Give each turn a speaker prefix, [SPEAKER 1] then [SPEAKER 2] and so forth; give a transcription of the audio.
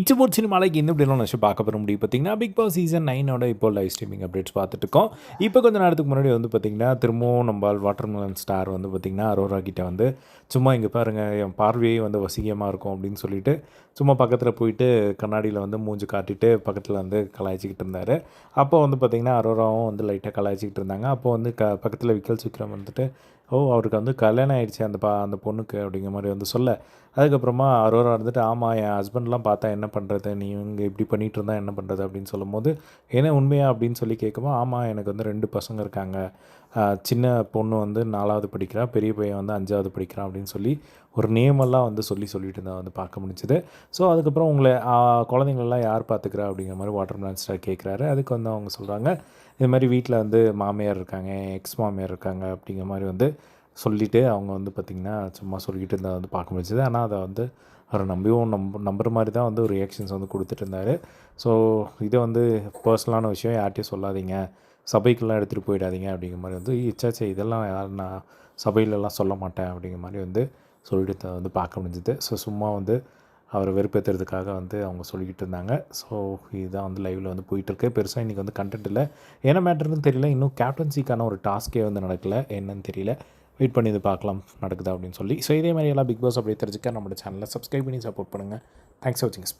[SPEAKER 1] It's boat சினிமாலைக்கு இந்த இப்படிலாம் நினச்சி பார்க்க போகிற முடியும். பார்த்தீங்கன்னா பிக் பாஸ் சீசன் நைனோட இப்போ லைவ் ஸ்ட்ரீமிங் அப்டேட்ஸ் பார்த்துட்டு இருக்கோம். இப்போ கொஞ்ச நேரத்துக்கு முன்னாடி வந்து பார்த்திங்கன்னா திரும்பவும் நம்ம வாட்டர்மெலன் ஸ்டார் வந்து பார்த்திங்கன்னா அரோரா கிட்ட வந்து சும்மா இங்கே பாருங்கள் என் பார்வையே வந்து வசீகமாக இருக்கும் அப்படின்னு சொல்லிட்டு சும்மா பக்கத்தில் போயிட்டு கண்ணாடியில் வந்து மூஞ்சி காட்டிட்டு பக்கத்தில் வந்து கலாய்ச்சிக்கிட்டு இருந்தார். அப்போ வந்து பார்த்திங்கன்னா அரோராவும் வந்து லைட்டாக கலாய்ச்சிக்கிட்டு இருந்தாங்க. அப்போ வந்து க பக்கத்தில் விக்கல் விக்ரம் வந்துட்டு ஓ அவருக்கு வந்து கல்யாணம் ஆயிடுச்சு அந்த பா அந்த பொண்ணுக்கு அப்படிங்கிற மாதிரி வந்து சொல்ல. அதுக்கப்புறமா அரோரா இருந்துட்டு ஆமாம் என் ஹஸ்பண்ட்லாம் பார்த்தா என்ன பண்ணுறது நீ இங்கே இப்படி பண்ணிகிட்டு இருந்தா என்ன பண்ணுறது அப்படின்னு சொல்லும்போது என்ன உண்மையா? அப்படின்னு சொல்லி கேட்கும்போது ஆமாம் எனக்கு வந்து ரெண்டு பசங்க இருக்காங்க. சின்ன பொண்ணு வந்து நாலாவது படிக்கிறா பெரிய பையன் வந்து அஞ்சாவது படிக்கிறான் அப்படின்னு சொல்லி ஒரு நேமெல்லாம் வந்து சொல்லி சொல்லிட்டு இருந்தா வந்து பார்க்க முடிஞ்சுது. ஸோ அதுக்கப்புறம் உங்களை குழந்தைங்களெல்லாம் யார் பார்த்துக்கிறா அப்படிங்கிற மாதிரி வாட்டர் மேன் ஸ்டார் கேட்குறாரு. அதுக்கு வந்து அவங்க சொல்கிறாங்க இது மாதிரி வீட்டில் வந்து மாமியார் இருக்காங்க எக்ஸ் மாமியார் இருக்காங்க அப்படிங்கிற மாதிரி வந்து சொல்லிவிட்டு அவங்க வந்து பார்த்திங்கன்னா சும்மா சொல்லிக்கிட்டு இருந்தால் வந்து பார்க்க முடிஞ்சது. ஆனால் அதை வந்து அவரை நம்பியும் நம்ப நம்புற மாதிரி தான் வந்து ஒரு ரியாக்ஷன்ஸ் வந்து கொடுத்துட்டு இருந்தார். ஸோ இதை வந்து பர்சனலான விஷயம் யார்கிட்டையும் சொல்லாதீங்க. சபைக்கெல்லாம் எடுத்துகிட்டு போயிடாதீங்க அப்படிங்கிற மாதிரி வந்து இச்சாச்சே இதெல்லாம் யார் நான் சபையிலலாம் சொல்ல மாட்டேன் அப்படிங்கிற மாதிரி வந்து சொல்லிட்டு வந்து பார்க்க முடிஞ்சுது. ஸோ சும்மா வந்து அவரை வெறுப்பேற்றுறதுக்காக வந்து அவங்க சொல்லிக்கிட்டு இருந்தாங்க. ஸோ இதுதான் வந்து லைவில் வந்து போயிட்டுருக்கு. பெருசாக இன்றைக்கி வந்து கண்டென்ட் இல்லை. என்ன மேட்டர்னு தெரியல. இன்னும் கேப்டன்சிக்கான ஒரு டாஸ்க்கே வந்து நடக்கல. என்னன்னு தெரியல. வெயிட் பண்ணி இது பார்க்கலாம் நடக்குதா அப்படின்னு சொல்லி. ஸோ இதே மாதிரி எல்லாம் பிக் பாஸ் அப்படியே தெரிஞ்சுக்க நம்மளோட சேனலை சப்ஸ்கிரைப் பண்ணி சப்போர்ட் பண்ணுங்கள் தேங்க்ஸ் ஃபார் வாட்சிங்